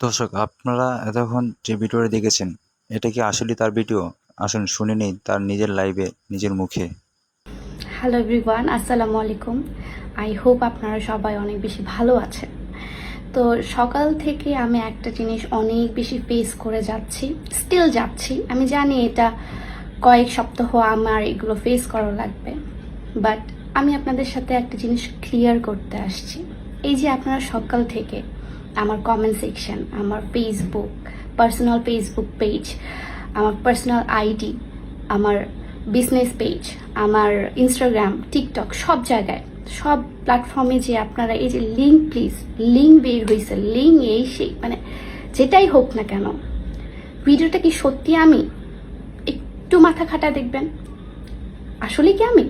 দর্শক, আপনারা এতক্ষণ যে ভিডিওটা দেখেছেন, এটা কি আসলে তার ভিডিও? আসুন শুনে নিই তার নিজের লাইভে নিজের মুখে। হ্যালো এভরিওয়ান আসসালামু আলাইকুম। আই হোপ আপনারা সবাই অনেক বেশি ভালো আছেন। তো সকাল থেকে আমি একটা জিনিস অনেক বেশি ফেস করে যাচ্ছি স্টিল যাচ্ছি। আমি জানি এটা কয়েক সপ্তাহ আমার এগুলো ফেস করা লাগবে বাট আমি আপনাদের সাথে একটা জিনিস ক্লিয়ার করতে আসছি। এই যে আপনারা সকাল থেকে আমার কমেন্ট সেকশন আমার ফেসবুক পার্সোনাল ফেসবুক পেজ আমার পার্সোনাল আইডি আমার বিজনেস পেজ আমার ইনস্টাগ্রাম টিকটক সব জায়গায়, সব প্ল্যাটফর্মে যে আপনারা এই যে লিঙ্ক প্লিজ লিঙ্ক বের হয়েছে লিঙ্ক এই সেই মানে যেটাই হোক না কেন, ভিডিওটা কি সত্যি আমি? একটু মাথা খাটা দেখবেন। আসলে কি আমি?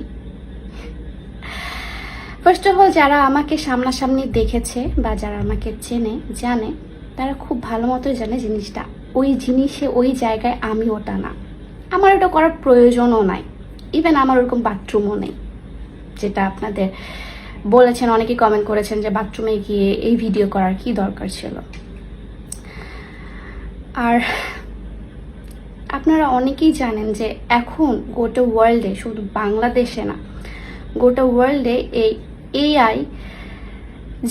ফার্স্ট অফ অল যারা আমাকে সামনাসামনি দেখেছে বা যারা আমাকে চেনে, জানে, তারা খুব ভালো মতোই জানে জিনিসটা। ওই জিনিসে, ওই জায়গায় আমি ওটা না। আমার ওটা করার প্রয়োজনও নাই। ইভেন আমার ওরকম বাথরুমও নেই। যেটা আপনাদের বলেছেন অনেকে কমেন্ট করেছেন যে বাথরুমে গিয়ে এই ভিডিও করার কি দরকার ছিল। আর আপনারা অনেকেই জানেন যে এখন গোটা ওয়ার্ল্ডে শুধু বাংলাদেশে না, গোটা ওয়ার্ল্ডে এই এআই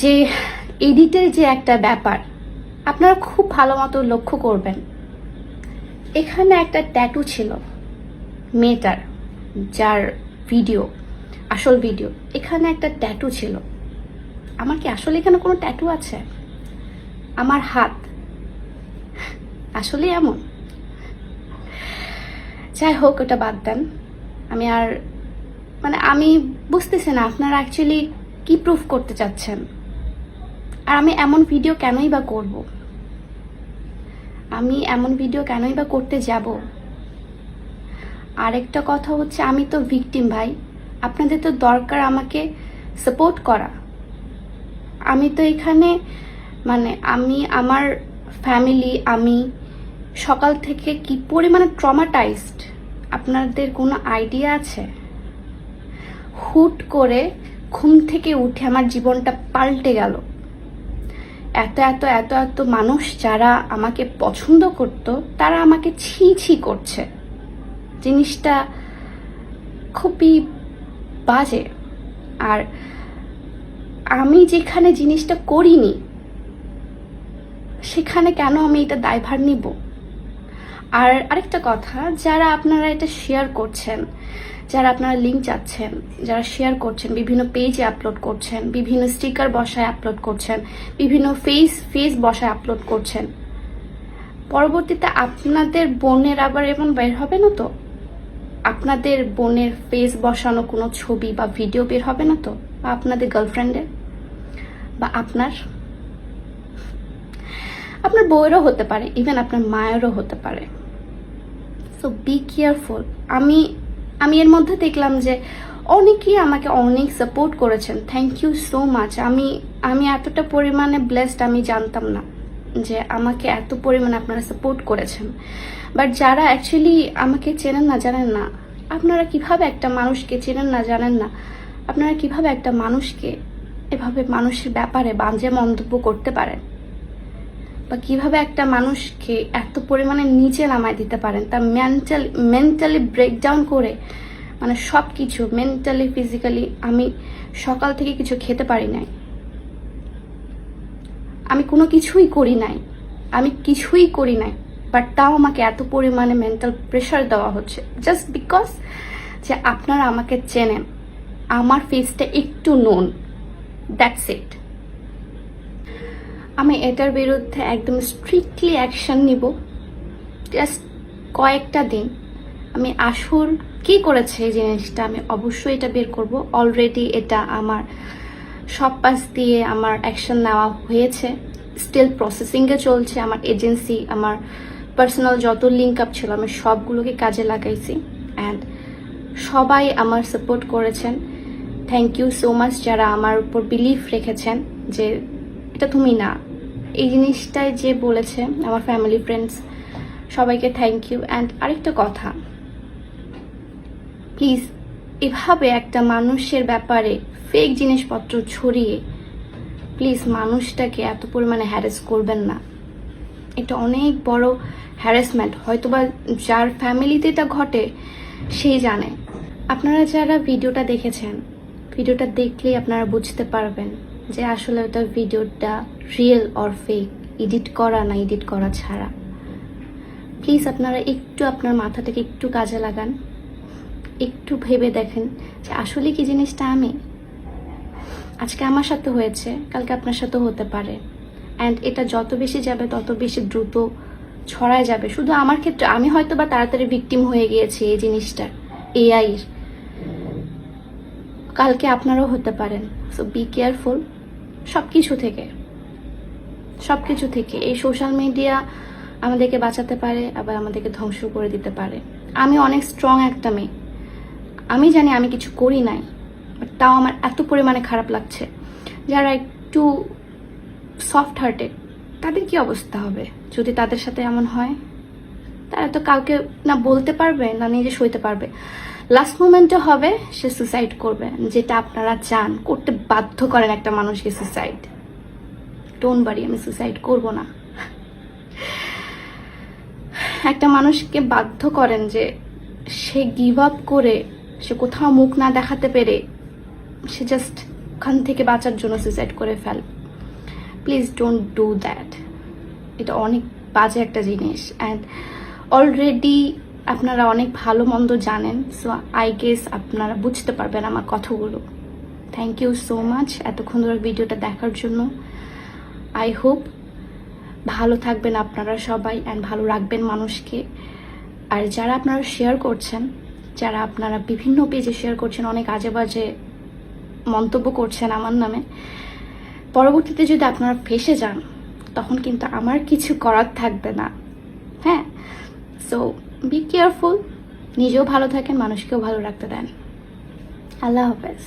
যে এডিটের যে একটা ব্যাপার, আপনারা খুব ভালো মতো লক্ষ্য করবেন। এখানে একটা ট্যাটু ছিল মেয়েটার, যার ভিডিও আসল ভিডিও এখানে একটা ট্যাটু ছিল। আমার কি আসলে এখানে কোনো ট্যাটু আছে? আমার হাত আসলে এমন। যাই হোক, ওটা বাদ দেন। আমি আর মানে আমি বুঝতেছি না আপনারা অ্যাকচুয়ালি কি প্রুফ করতে চাচ্ছেন? আর আমি এমন ভিডিও কেনই বা করব? আমি এমন ভিডিও কেনই বা করতে যাব? আরেকটা কথা হচ্ছে, আমি তো ভিকটিম ভাই। আপনাদের তো দরকার আমাকে সাপোর্ট করা। আমি তো এখানে মানে আমি, আমার ফ্যামিলি আমি সকাল থেকে কি পরিমাণে ট্রমাটাইজড আপনাদের কোনো আইডিয়া আছে? হুট করে ঘুম থেকে উঠে আমার জীবনটা পাল্টে গেল। এত এত এত এত মানুষ যারা আমাকে পছন্দ করত, তারা আমাকে ছি ছি করছে। জিনিসটা খুবই বাজে। আর আমি যেখানে জিনিসটা করিনি, সেখানে কেন আমি এটা দায়ভার নিব? আর আরেকটা কথা, যারা আপনারা এটা শেয়ার করছেন, যারা আপনারা লিঙ্ক চাচ্ছেন, যারা শেয়ার করছেন, বিভিন্ন পেজে আপলোড করছেন, বিভিন্ন স্টিকার বসায় আপলোড করছেন, বিভিন্ন ফেস ফেস বসায় আপলোড করছেন, পরবর্তীতে আপনাদের বোনের আবার এমন বের হবে না তো? আপনাদের বোনের ফেস বসানো কোনো ছবি বা ভিডিও বের হবে না তো? বা আপনাদের গার্লফ্রেন্ডের বা আপনার? আপনার বউয়েরও হতে পারে ইভেন আপনার মায়েরও হতে পারে। সো বি কেয়ারফুল আমি আমি এর মধ্যে দেখলাম যে অনেকেই আমাকে অনেক সাপোর্ট করেছেন। থ্যাংক ইউ সো মাচ আমি আমি এতটা পরিমাণে ব্লেসড আমি জানতাম না যে আমাকে এত পরিমাণে আপনারা সাপোর্ট করেছেন। বাট যারা অ্যাকচুয়ালি আমাকে চেনেন না, জানেন না, আপনারা কীভাবে একটা মানুষকে চেনেন না, জানেন না, আপনারা কীভাবে একটা মানুষকে এভাবে মানুষের ব্যাপারে বাজে মন্তব্য করতে পারেন? বা কীভাবে একটা মানুষকে এত পরিমাণে নিচে নামায় দিতে পারেন, তার মেন্টাল মেন্টালি ব্রেকডাউন করে মানে সব কিছু মেন্টালি ফিজিক্যালি আমি সকাল থেকে কিছু খেতে পারি নাই। আমি কোনো কিছুই করি নাই, আমি কিছুই করি নাই বাট তাও আমাকে এত পরিমাণে মেন্টাল প্রেশার দেওয়া হচ্ছে জাস্ট বিকজ যে আপনারা আমাকে চেনেন, আমার ফেসটা একটু নোন দ্যাটস ইট আমি এটার বিরুদ্ধে একদম স্ট্রিক্টলি অ্যাকশন নিব। জাস্ট কয়েকটা দিন। আমি আসল কি করেছে এই জিনিসটা আমি অবশ্যই এটা বের করব। অলরেডি এটা আমার সব পাশ দিয়ে আমার অ্যাকশন নেওয়া হয়েছে। স্টিল প্রসেসিংয়ে চলছে। আমার এজেন্সি আমার পার্সোনাল যত লিঙ্ক আপ ছিল আমি সবগুলোকে কাজে লাগাইছি। অ্যান্ড সবাই আমার সাপোর্ট করেছেন। থ্যাংক ইউ সো মাচ যারা আমার উপর বিলিফ রেখেছেন যে এটা তুমি না। এই জিনিসটাই যে বলেছে আমার ফ্যামিলি ফ্রেন্ডস সবাইকে থ্যাংক ইউ অ্যান্ড আরেকটা কথা। প্লিজ এভাবে একটা মানুষের ব্যাপারে ফেক জিনিসপত্র ছড়িয়ে প্লিজ মানুষটাকে এত পরিমাণে হ্যারেস করবেন না। এটা অনেক বড় হ্যারাসমেন্ট হয়তোবা যার ফ্যামিলিতে এটা ঘটে, সেই জানে। আপনারা যারা ভিডিওটা দেখেছেন, ভিডিওটা দেখলেই আপনারা বুঝতে পারবেন যে আসলে ওটা ভিডিওটা রিয়েল অর ফেক এডিট করা না এডিট করা ছাড়া। প্লিজ আপনারা একটু আপনার মাথাটাকে একটু কাজে লাগান, একটু ভেবে দেখেন যে আসলে কি জিনিসটা আমি। আজকে আমার সাথে হয়েছে, কালকে আপনার সাথেও হতে পারে। অ্যান্ড এটা যত বেশি যাবে, তত বেশি দ্রুত ছড়ায় যাবে। শুধু আমার ক্ষেত্রে, আমি হয়তো বা তাড়াতাড়ি ভিকটিম হয়ে গিয়েছি এই জিনিসটার এআইয়ের কালকে আপনারাও হতে পারেন সো বি কেয়ারফুল সব কিছু থেকে। সব কিছু থেকে। এই সোশ্যাল মিডিয়া আমাদেরকে বাঁচাতে পারে, আবার আমাদেরকে ধ্বংস করে দিতে পারে। আমি অনেক স্ট্রং একটা মেয়ে। আমি জানি আমি কিছু করি নাই তাও আমার এত পরিমাণে খারাপ লাগছে। যারা একটু সফট হার্টেড তাদের কি অবস্থা হবে? যদি তাদের সাথে এমন হয়, তারা তো কাউকে না বলতে পারবে, না নিজে সইতে পারবে। লাস্ট মোমেন্টে হবে, সে সুসাইড করবে। যেটা আপনারা চান, করতে বাধ্য করেন একটা মানুষকে সুসাইড ডোন্ট বাড়ি আমি সুসাইড করব না। একটা মানুষকে বাধ্য করেন যে সে গিভ আপ করে, সে কোথাও মুখ না দেখাতে পেরে, সে জাস্ট ওখান থেকে বাঁচার জন্য সুইসাইড করে ফেল। প্লিজ ডোন্ট ডু দ্যাট এটা অনেক বাজে একটা জিনিস। অ্যান্ড অলরেডি আপনারা অনেক ভালো মন্দ জানেন সো আই গেস আপনারা বুঝতে পারবেন আমার কথাগুলো। থ্যাংক ইউ সো মাচ এতক্ষণ ধরে ভিডিওটা দেখার জন্য। আই হোপ ভালো থাকবেন আপনারা সবাই অ্যান্ড ভালো রাখবেন মানুষকে। আর যারা আপনারা শেয়ার করছেন, যারা আপনারা বিভিন্ন পেজে শেয়ার করছেন, অনেক আজে বাজে মন্তব্য করছেন আমার নামে, পরবর্তীতে যদি আপনারা ফেসে যান, তখন কিন্তু আমার কিছু করার থাকবে না। হ্যাঁ সো বি কেয়ারফুল নিজেও ভালো থাকেন মানুষকেও ভালো রাখতে দেন। আল্লাহ হাফেজ।